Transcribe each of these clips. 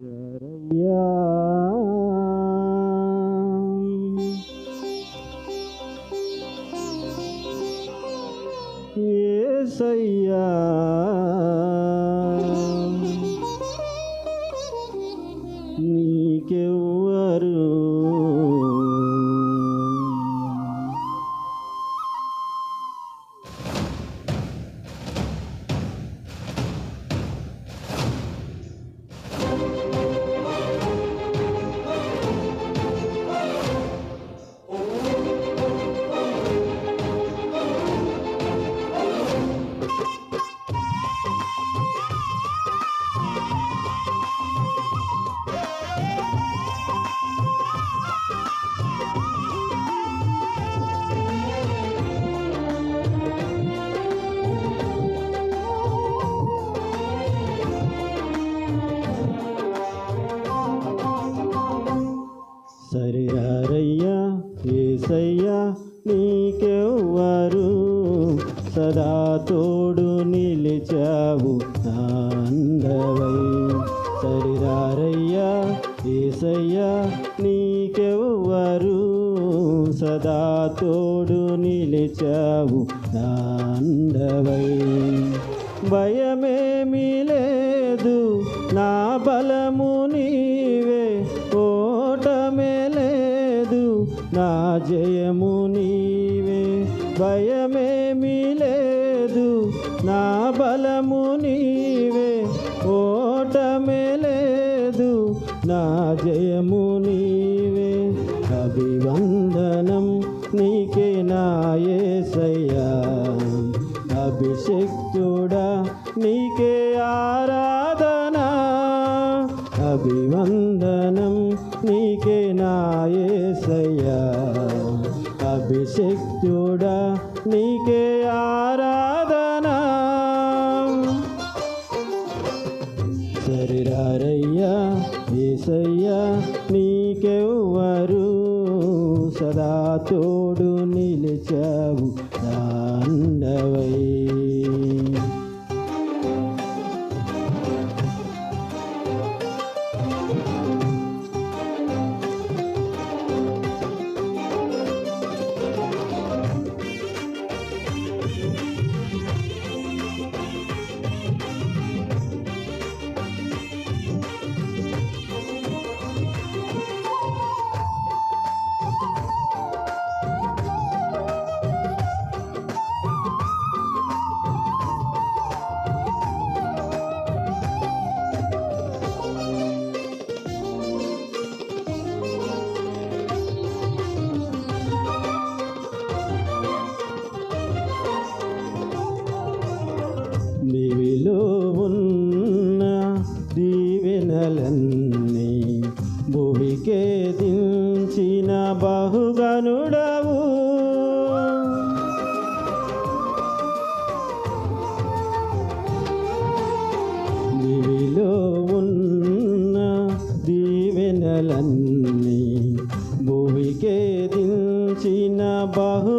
da da Neekevvaru సదా తోడు నిలిచావు నాందవై సరిరారయ్యా ఏసయ్యా నీకెవ్వరు సదా తోడు నిలిచావు నాందవై భయమేమీ లేదు నా బలము నా జయము నీవే భయమేమీ లేదు నా బలము నీవే ఓటమే లేదు నా జయము నీవే. అభివందనం నీకే నా యేసయ్యా అభిషేక్తుడా నీకే ఆరాధన. అభివందనం నీకే నా యేసయ్యా నీకే ఆరాధన. సరిరారయ్యా ఏసయ్యా నీకెవ్వరు సదా తోడు నిలిచావు. దాండవయ్యా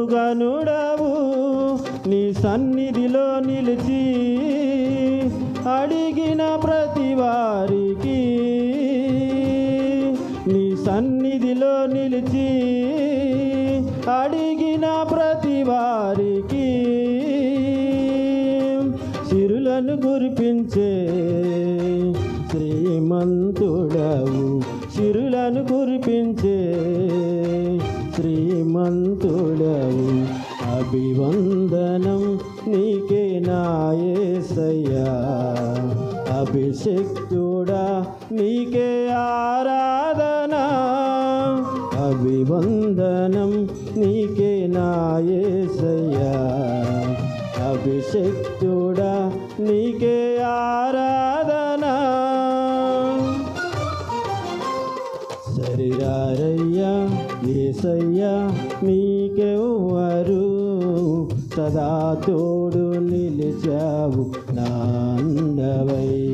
బహుగనుడవు నీ సన్నిధిలో నిలిచి అడిగిన ప్రతి వారికి నీ సన్నిధిలో నిలిచి అడిగిన ప్రతి వారికి సిరులను కురిపించే శ్రీమంతుడవు. సిరులను కురిపించే శ్రీమంతుడవు అభివందనం నీకే నాయసయ్యా అభిషేక్తుడా నీకే ఆరాధన. అభివందనం నీకే నాయసయ్యా అభిషేక్తుడా నీకే ఆరాధన. సరిరారయ్యా ఏసయ్యా నీకెవ్వరు సదా తోడు నిలిచావు. నాండవై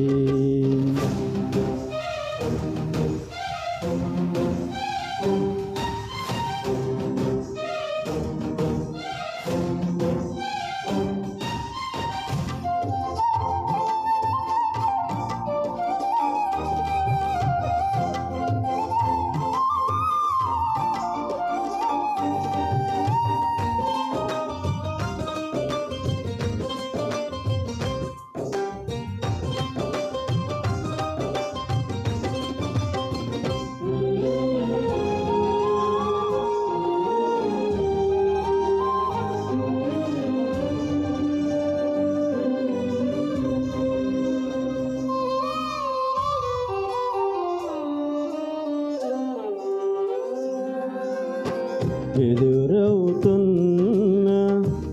ఎదురవుతున్న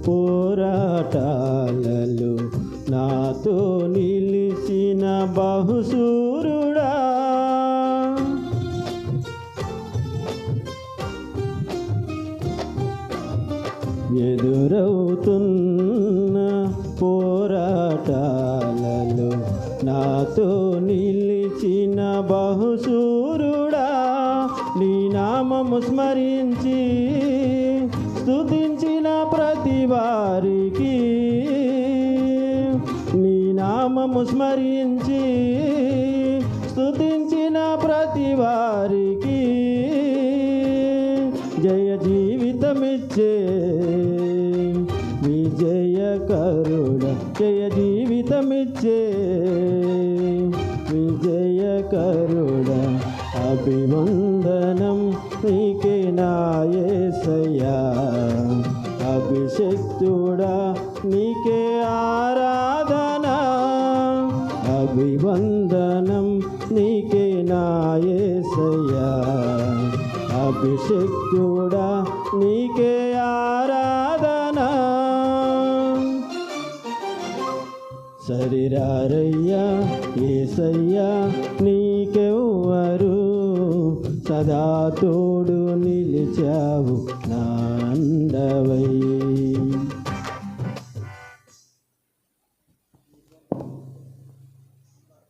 పోరాటాలలో నాతో నిలిచిన బహుసూరుడా ఎదురవుతున్న పోరాటాలలో నాతో నిలి స్మరించి స్థుతించిన ప్రతి వారికి నీ నామము స్మరించి స్థుతించిన ప్రతి వారికి జయ జీవితమిచ్చే విజయ కరుణ జయ జీవితమిచ్చే విజయ కరుణ అభివందనం నీకే నాయసయ్యా అభిషక్తుడా నీకే ఆరాధన. అభివందనం నీకే నాయసయ్యా అభిషక్తుడా నీకే ఆరాధన. శరీరారయ్యా ఏసయ్యా సదా తోడు నిలిచావు నా అండవై